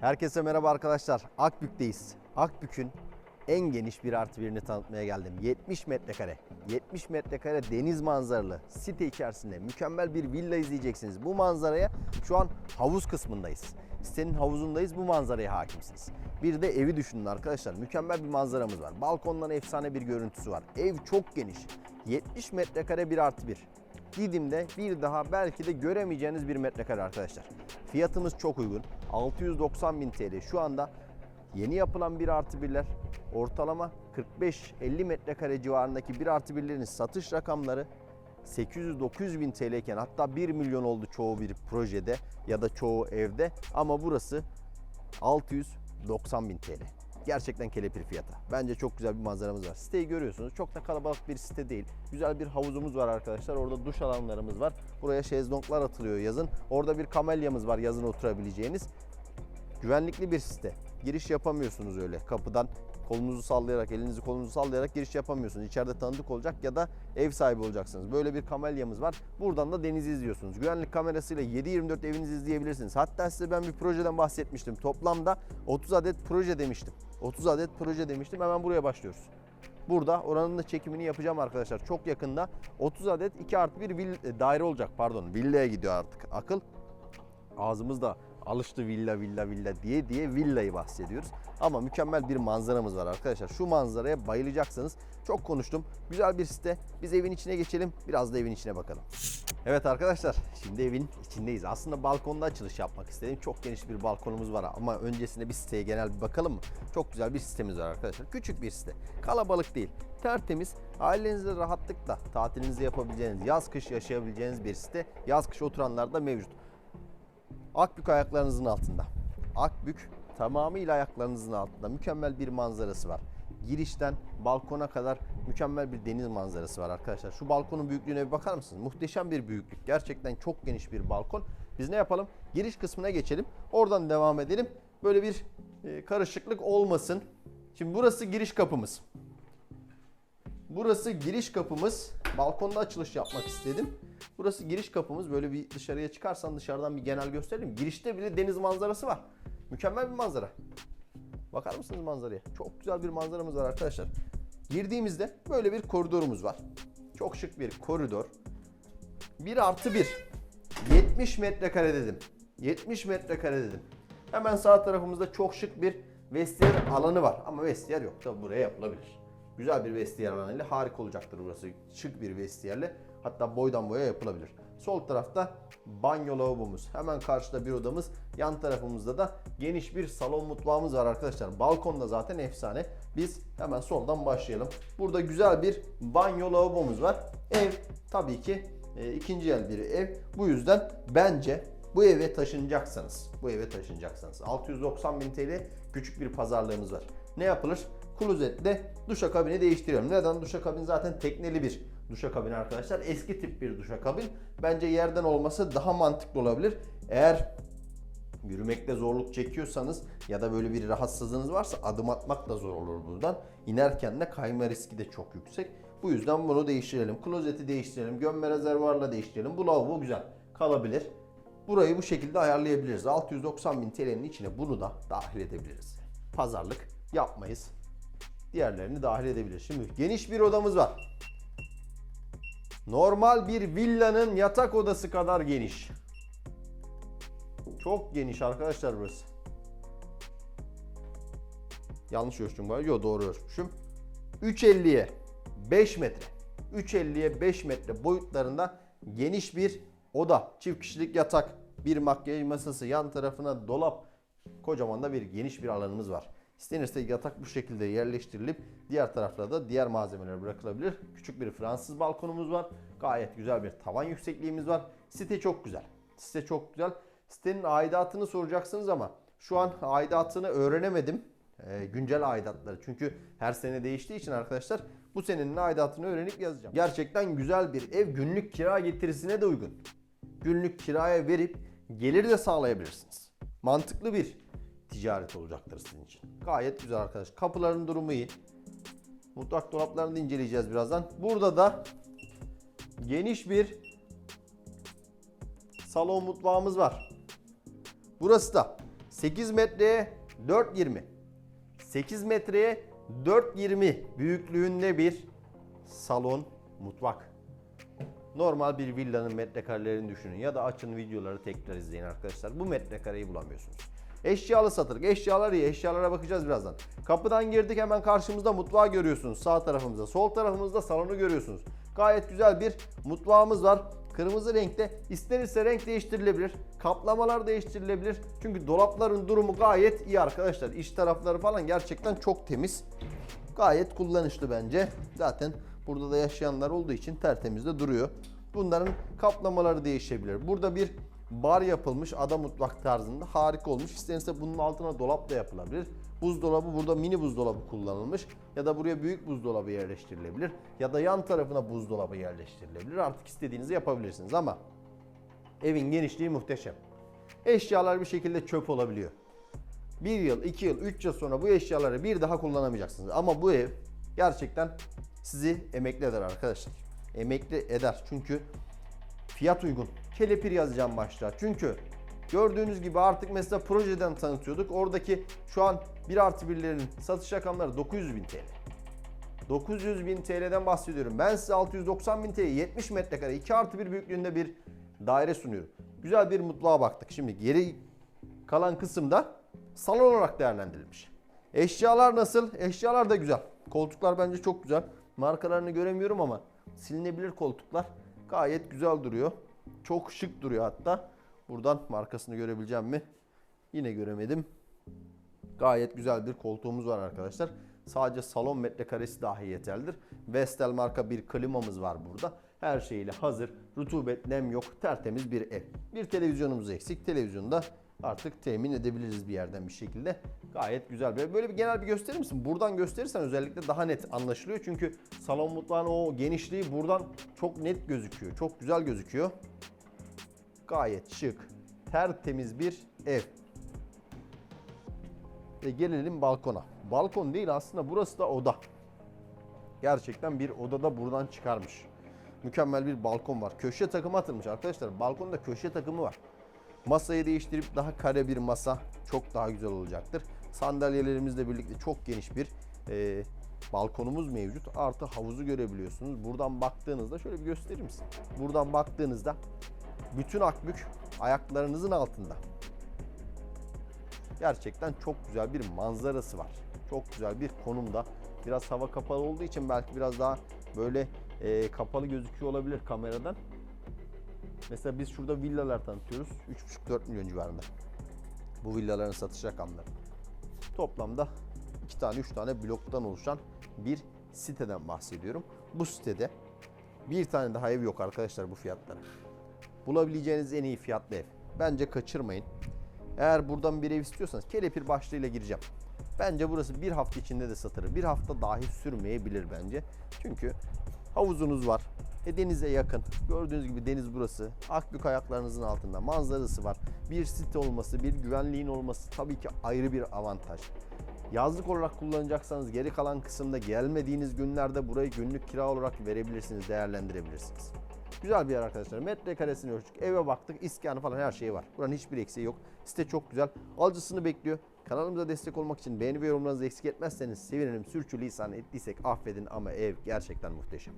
Herkese merhaba arkadaşlar. Akbük'teyiz. Akbük'ün en geniş bir artı birini tanıtmaya geldim. 70 metrekare. 70 metrekare deniz manzaralı site içerisinde mükemmel bir villa izleyeceksiniz. Bu manzaraya şu an havuz kısmındayız. Sitenin havuzundayız. Bu manzaraya hakimsiniz. Bir de evi düşünün arkadaşlar. Mükemmel bir manzaramız var. Balkondan efsane bir görüntüsü var. Ev çok geniş. 70 metrekare bir artı bir. Didim'de bir daha belki de göremeyeceğiniz bir metrekare arkadaşlar. Fiyatımız çok uygun. 690 bin TL. Şu anda yeni yapılan bir artı birler ortalama 45-50 metrekare civarındaki bir artı birlerin satış rakamları 800-900 bin TL iken hatta 1 milyon oldu çoğu bir projede ya da çoğu evde ama burası 690 bin TL. Gerçekten kelepir fiyata. Bence çok güzel bir manzaramız var. Siteyi görüyorsunuz. Çok da kalabalık bir site değil. Güzel bir havuzumuz var arkadaşlar. Orada duş alanlarımız var. Buraya şezlonglar atılıyor yazın. Orada bir kamelyamız var yazın oturabileceğiniz. Güvenlikli bir site. Giriş yapamıyorsunuz öyle. Kapıdan kolunuzu sallayarak, elinizi kolunuzu sallayarak giriş yapamıyorsunuz. İçeride tanıdık olacak ya da ev sahibi olacaksınız. Böyle bir kamelyamız var. Buradan da denizi izliyorsunuz. Güvenlik kamerasıyla 7-24 evinizi izleyebilirsiniz. Hatta size ben bir projeden bahsetmiştim. Toplamda 30 adet proje demiştim. 30 adet proje demiştim. Hemen buraya başlıyoruz. Burada oranın da çekimini yapacağım arkadaşlar. Çok yakında 30 adet 2 artı 1 vill- daire olacak pardon. Villaya gidiyor artık akıl ağzımızda alıştı villa villa villa diye diye villayı bahsediyoruz. Ama mükemmel bir manzaramız var arkadaşlar. Şu manzaraya bayılacaksınız. Çok konuştum. Güzel bir site. Biz evin içine geçelim. Biraz da evin içine bakalım. Evet arkadaşlar şimdi evin içindeyiz. Aslında balkonda açılış yapmak istedim. Çok geniş bir balkonumuz var ama öncesinde bir siteye genel bir bakalım mı? Çok güzel bir sitemiz var arkadaşlar. Küçük bir site. Kalabalık değil. Tertemiz. Ailenizle rahatlıkla tatilinizi yapabileceğiniz, yaz kış yaşayabileceğiniz bir site. Yaz kış oturanlar da mevcut. Akbük ayaklarınızın altında. Akbük tamamıyla ayaklarınızın altında. Mükemmel bir manzarası var. Girişten balkona kadar mükemmel bir deniz manzarası var arkadaşlar. Şu balkonun büyüklüğüne bir bakar mısınız? Muhteşem bir büyüklük. Gerçekten çok geniş bir balkon. Biz ne yapalım? Giriş kısmına geçelim. Oradan devam edelim. Böyle bir e, karışıklık olmasın. Şimdi burası giriş kapımız. Burası giriş kapımız. Balkonda açılış yapmak istedim. Burası giriş kapımız. Böyle bir dışarıya çıkarsan dışarıdan bir genel gösterelim. Girişte bile deniz manzarası var. Mükemmel bir manzara. Bakar mısınız manzaraya? Çok güzel bir manzaramız var arkadaşlar. Girdiğimizde böyle bir koridorumuz var. Çok şık bir koridor. 1 artı 1. 70 metrekare dedim. 70 metrekare dedim. Hemen sağ tarafımızda çok şık bir vestiyer alanı var. Ama vestiyer yok. Tabi buraya yapılabilir. Güzel bir vestiyer alanıyla harika olacaktır burası. Şık bir vestiyerle. Hatta boydan boya yapılabilir. Sol tarafta banyo lavabomuz. Hemen karşıda bir odamız. Yan tarafımızda da geniş bir salon mutfağımız var arkadaşlar. Balkonda zaten efsane. Biz hemen soldan başlayalım. Burada güzel bir banyo lavabomuz var. Ev tabii ki e, ikinci el bir ev. Bu yüzden bence bu eve taşınacaksanız, bu eve taşınacaksanız 690 bin TL küçük bir pazarlığımız var. Ne yapılır? Klozetle duşakabini değiştiriyorum. Neden? Duşakabin zaten tekneli bir duşakabin arkadaşlar. Eski tip bir duşakabin. Bence yerden olması daha mantıklı olabilir. Eğer yürümekte zorluk çekiyorsanız ya da böyle bir rahatsızlığınız varsa adım atmak da zor olur buradan. İnerken de kayma riski de çok yüksek. Bu yüzden bunu değiştirelim. Klozeti değiştirelim. Gömme rezervuarla değiştirelim. Bu lavabo güzel kalabilir. Burayı bu şekilde ayarlayabiliriz. 690 bin TL'nin içine bunu da dahil edebiliriz. Pazarlık yapmayız. Diğerlerini dahil edebiliriz. Şimdi geniş bir odamız var. Normal bir villanın yatak odası kadar geniş. Çok geniş arkadaşlar burası. Yanlış ölçtüm galiba. Yok doğru ölçmüşüm. 3.50'ye 5 metre. 3.50'ye 5 metre boyutlarında geniş bir oda. Çift kişilik yatak, bir makyaj masası, yan tarafına dolap. Kocaman da bir geniş bir alanımız var. İstenirse yatak bu şekilde yerleştirilip diğer taraflara da diğer malzemeler bırakılabilir. Küçük bir Fransız balkonumuz var. Gayet güzel bir tavan yüksekliğimiz var. Site çok güzel. Site çok güzel. Sitenin aidatını soracaksınız ama şu an aidatını öğrenemedim. Ee, güncel aidatları. Çünkü her sene değiştiği için arkadaşlar bu senenin aidatını öğrenip yazacağım. Gerçekten güzel bir ev günlük kira getirisine de uygun. Günlük kiraya verip gelir de sağlayabilirsiniz. Mantıklı bir ticaret olacaktır sizin için. Gayet güzel arkadaş. Kapıların durumu iyi. Mutfak dolaplarını inceleyeceğiz birazdan. Burada da geniş bir salon mutfağımız var. Burası da 8 metreye 4.20. 8 metreye 4.20 büyüklüğünde bir salon mutfak. Normal bir villanın metrekarelerini düşünün ya da açın videoları tekrar izleyin arkadaşlar. Bu metrekareyi bulamıyorsunuz. Eşyalı satılık. Eşyalar iyi. Eşyalara bakacağız birazdan. Kapıdan girdik hemen karşımızda mutfağı görüyorsunuz. Sağ tarafımızda. Sol tarafımızda salonu görüyorsunuz. Gayet güzel bir mutfağımız var. Kırmızı renkte istenirse renk değiştirilebilir. Kaplamalar değiştirilebilir. Çünkü dolapların durumu gayet iyi arkadaşlar. İç tarafları falan gerçekten çok temiz. Gayet kullanışlı bence. Zaten burada da yaşayanlar olduğu için tertemiz de duruyor. Bunların kaplamaları değişebilir. Burada bir bar yapılmış ada mutfak tarzında harika olmuş. İstenirse bunun altına dolap da yapılabilir. Buzdolabı burada mini buzdolabı kullanılmış ya da buraya büyük buzdolabı yerleştirilebilir ya da yan tarafına buzdolabı yerleştirilebilir. Artık istediğinizi yapabilirsiniz ama evin genişliği muhteşem. Eşyalar bir şekilde çöp olabiliyor. Bir yıl, iki yıl, üç yıl sonra bu eşyaları bir daha kullanamayacaksınız. Ama bu ev gerçekten sizi emekli eder arkadaşlar. Emekli eder çünkü fiyat uygun. Kelepir yazacağım başta. Çünkü gördüğünüz gibi artık mesela projeden tanıtıyorduk. Oradaki şu an 1 artı 1'lerin satış rakamları 900 bin TL. 900 bin TL'den bahsediyorum. Ben size 690 bin TL 70 metrekare 2 artı 1 büyüklüğünde bir daire sunuyorum. Güzel bir mutfağa baktık. Şimdi geri kalan kısımda salon olarak değerlendirilmiş. Eşyalar nasıl? Eşyalar da güzel. Koltuklar bence çok güzel. Markalarını göremiyorum ama silinebilir koltuklar gayet güzel duruyor. Çok şık duruyor hatta. Buradan markasını görebileceğim mi? Yine göremedim. Gayet güzel bir koltuğumuz var arkadaşlar. Sadece salon metrekaresi dahi yeterlidir. Vestel marka bir klimamız var burada. Her şeyiyle hazır. Rutubet, nem yok. Tertemiz bir ev. Bir televizyonumuz eksik. Televizyonu da artık temin edebiliriz bir yerden bir şekilde. Gayet güzel ev. Böyle bir genel bir gösterir misin? Buradan gösterirsen özellikle daha net anlaşılıyor. Çünkü salon mutfağın o genişliği buradan çok net gözüküyor. Çok güzel gözüküyor. Gayet şık, tertemiz bir ev. Ve gelelim balkona. Balkon değil aslında burası da oda. Gerçekten bir odada buradan çıkarmış. Mükemmel bir balkon var. Köşe takımı atılmış arkadaşlar. Balkonda köşe takımı var. Masayı değiştirip daha kare bir masa çok daha güzel olacaktır. Sandalyelerimizle birlikte çok geniş bir e, balkonumuz mevcut. Artı havuzu görebiliyorsunuz. Buradan baktığınızda şöyle bir gösterir misin? Buradan baktığınızda bütün Akbük ayaklarınızın altında. Gerçekten çok güzel bir manzarası var. Çok güzel bir konumda. Biraz hava kapalı olduğu için belki biraz daha böyle e, kapalı gözüküyor olabilir kameradan. Mesela biz şurada villalar tanıtıyoruz. 3,5-4 milyon civarında. Bu villaların satış rakamları. Toplamda 2 tane 3 tane bloktan oluşan bir siteden bahsediyorum. Bu sitede bir tane daha ev yok arkadaşlar bu fiyatlara. Bulabileceğiniz en iyi fiyatlı ev. Bence kaçırmayın. Eğer buradan bir ev istiyorsanız kelepir başlığıyla gireceğim. Bence burası bir hafta içinde de satılır. Bir hafta dahi sürmeyebilir bence. Çünkü havuzunuz var. E denize yakın. Gördüğünüz gibi deniz burası. Akbük ayaklarınızın altında. Manzarası var. Bir site olması, bir güvenliğin olması tabii ki ayrı bir avantaj. Yazlık olarak kullanacaksanız geri kalan kısımda gelmediğiniz günlerde burayı günlük kira olarak verebilirsiniz, değerlendirebilirsiniz. Güzel bir yer arkadaşlar. Metrekaresini ölçtük, eve baktık, iskanı falan her şeyi var. Buranın hiçbir eksiği yok. Site çok güzel. Alıcısını bekliyor. Kanalımıza destek olmak için beğeni ve yorumlarınızı eksik etmezseniz sevinirim. Sürçülisan ettiysek affedin ama ev gerçekten muhteşem.